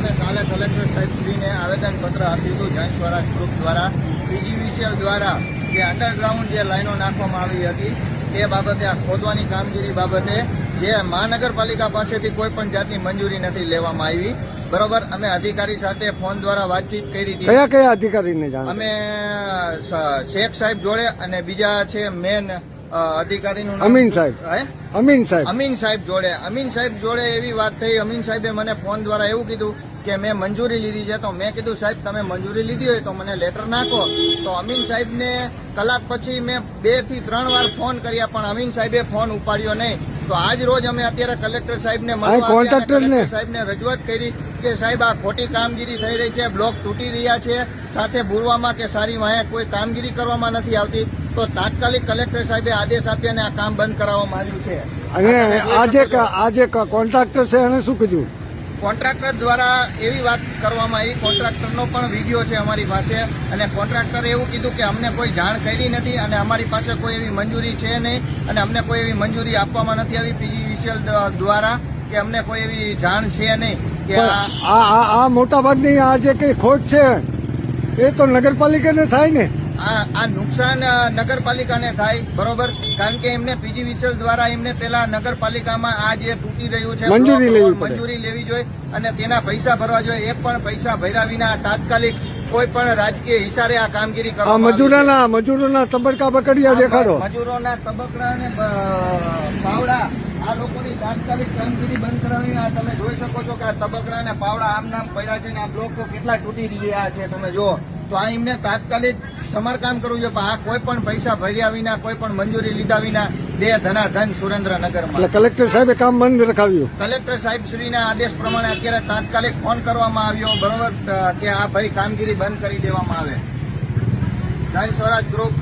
અમે કાલે કલેક્ટર સાહેબશ્રીને આવેદનપત્ર આપ્યું હતું જૈન સ્વરાજ ગ્રુપ દ્વારા. પીજીવીસીએલ દ્વારા જે અંડરગ્રાઉન્ડ જે લાઈનો નાખવામાં આવી હતી તે બાબતે આ ખોદવાની કામગીરી બાબતે જે મહાનગરપાલિકા પાસેથી કોઈ પણ જાતની મંજૂરી નથી લેવામાં આવી. બરોબર અમે અધિકારી સાથે ફોન દ્વારા વાતચીત કરી હતી. કયા કયા અધિકારીને જાણ અમે શેખ સાહેબ જોડે અને બીજા છે મેન અધિકારીનું અમીન સાહેબ. હે? અમીન સાહેબ. અમીન સાહેબ જોડે. અમીન સાહેબ જોડે એવી વાત થઈ. અમીન સાહેબે મને ફોન દ્વારા એવું કીધું કે મેં મંજૂરી લીધી છે. તો મેં કીધું સાહેબ તમે મંજૂરી લીધી હોય તો મને લેટર નાખો. તો અમીન સાહેબને કલાક પછી મેં બેથી ત્રણ વાર ફોન કર્યા પણ અમીન સાહેબે ફોન ઉપાડ્યો નહીં. તો આજ રોજ અમે અત્યારે કલેક્ટર સાહેબને કોન્ટ્રાક્ટરને- સાહેબને રજૂઆત કરી કે સાહેબ આ ખોટી કામગીરી થઈ રહી છે. બ્લોક તૂટી રહ્યા છે. સાથે ભૂરવામાં કે સારી વાહે કોઈ કામગીરી કરવામાં નથી આવતી. તો તાત્કાલિક કલેક્ટર સાહેબે આદેશ આપી અને આ કામ બંધ કરાવવામાં આવ્યું છે. અને આજે આજે કોન્ટ્રાક્ટર છે એને શું કીધું? કોન્ટ્રાક્ટર દ્વારા એવી વાત કરવામાં આવી. કોન્ટ્રાક્ટરનો પણ વીડિયો છે અમારી પાસે. અને કોન્ટ્રાક્ટરે એવું કીધું કે અમને કોઈ જાણ કરી નથી અને અમારી પાસે કોઈ એવી મંજૂરી છે નહીં અને અમને કોઈ એવી મંજૂરી આપવામાં નથી આવી પીજીવીસીએલ દ્વારા કે અમને કોઈ એવી જાણ છે નહીં કે આ મોટાભાગની આ આ મોટા ભાગની આ જે કઈ ખોટ છે એ તો નગરપાલિકાને થાય ને. આ આ નુકસાન નગરપાલિકાને થાય બરોબર? કારણ કે એમને પીજીવીસીએલ દ્વારા એમને પેલા નગરપાલિકામાં આ જે તૂટી રહ્યું છે મંજૂરી લેવી જોઈએ અને તેના પૈસા ભરવા જોઈએ. એક પણ પૈસા ભર્યા વિના તાત્કાલિક કોઈ પણ રાજકીય હિસારે આ કામગીરી છે. મજૂરોના મજૂરોના તબક્કા બકડિયા દેખાડો. મજૂરોના તબકડા અને પાવડા આ લોકોની તાત્કાલિક કામગીરી બંધ કરાવી આ તમે જોઈ શકો છો કે આ તબકડા અને પાવડા આમ નામ પડ્યા છે ને આ બ્લોકો કેટલા તૂટી રહ્યા છે તમે જુઓ. તો આ એમને તાત્કાલિક સમારકામ કરવું જોઈએ પણ આ કોઈ પણ પૈસા ભર્યા વિના કોઈ પણ મંજૂરી લીધા વિના બે ધના ધન સુરેન્દ્રનગરમાં. કલેક્ટર સાહેબે કામ બંધ રખાવ્યું. કલેક્ટર સાહેબ શ્રીના આદેશ પ્રમાણે અત્યારે તાત્કાલિક ફોન કરવામાં આવ્યો બરોબર કે આ ભાઈ કામગીરી બંધ કરી દેવામાં આવે. જય સ્વરાજ ગ્રુપ.